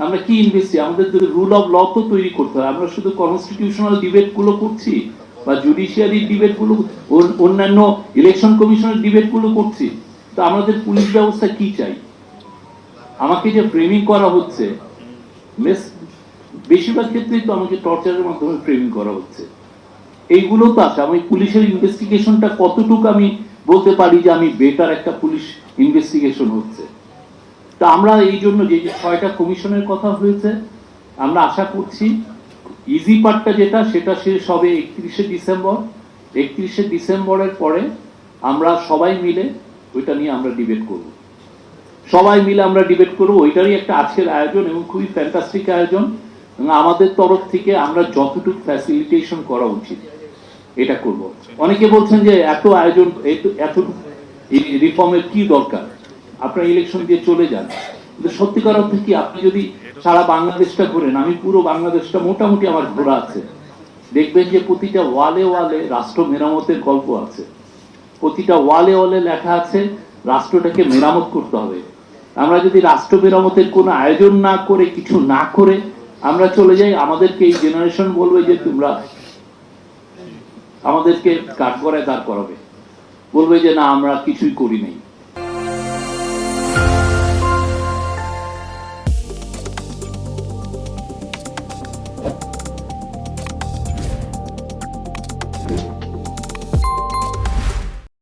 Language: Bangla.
আমরা কি ইনভেস্টি আমাদের যদি রুল অফ ল তো তৈরি করতে হবে আমরা শুধু কনস্টিটিউশনাল ডিবেটগুলো করছি বা জুডিশিয়ারি ডিবেটগুলো অন্যান্য ইলেকশন কমিশনের ডিবেটগুলো করছি। তো আমাদের পুলিশ ব্যবস্থা কি চাই? আমাকে যে ফ্রেমিং করা হচ্ছে, বেশ- বেশিরভাগ ক্ষেত্রেই তো আমাকে টর্চারের মাধ্যমে ফ্রেমিং করা হচ্ছে। এইগুলো তো আছে। আমি পুলিশের ইনভেস্টিগেশনটা কতটুকু আমি বলতে পারি যে আমি বেটার একটা পুলিশ ইনভেস্টিগেশন হচ্ছে? তা আমরা এই জন্য যে ছয়টা কমিশনের কথা হয়েছে, আমরা আশা করছি ইজি পার্টটা যেটা, সেটা শেষ হবে একত্রিশে ডিসেম্বর। একত্রিশে ডিসেম্বরের পরে আমরা সবাই মিলে ওইটা নিয়ে আমরা ডিবেট করব। সবাই মিলে আমরা ডিবেট করব। ওইটারই একটা আজকের আয়োজন এবং খুবই ফ্যান্টাস্টিক আয়োজন। আমাদের তরফ থেকে আমরা যতটুকু ফ্যাসিলিটেশন করা উচিত, এটা করব। অনেকে বলছেন যে এত আয়োজন, এত- রিফর্মের কি দরকার? আপনার ইলেকশন দিয়ে চলে যান। সত্যিকার অর্থে কি, আপনি যদি সারা বাংলাদেশটা ঘোরেন, আমি পুরো বাংলাদেশটা মোটামুটি আমার ঘোরা আছে। দেখবেন যে প্রতিটা ওয়ালে ওয়ালে রাষ্ট্র মেরামতের গল্প আছে। প্রতিটা ওয়ালে ওয়ালে লেখা আছে, রাষ্ট্রটাকে মেরামত করতে হবে। আমরা যদি রাষ্ট্র মেরামতের কোনো আয়োজন না করে, কিছু না করে, আমরা চলে যাই, আমাদেরকে এই জেনারেশন বলবে যে তোমরা আমাদেরকে কাঠগড়ায় দাঁড় করাবে। বলবে যে না, আমরা কিছুই করি নাই।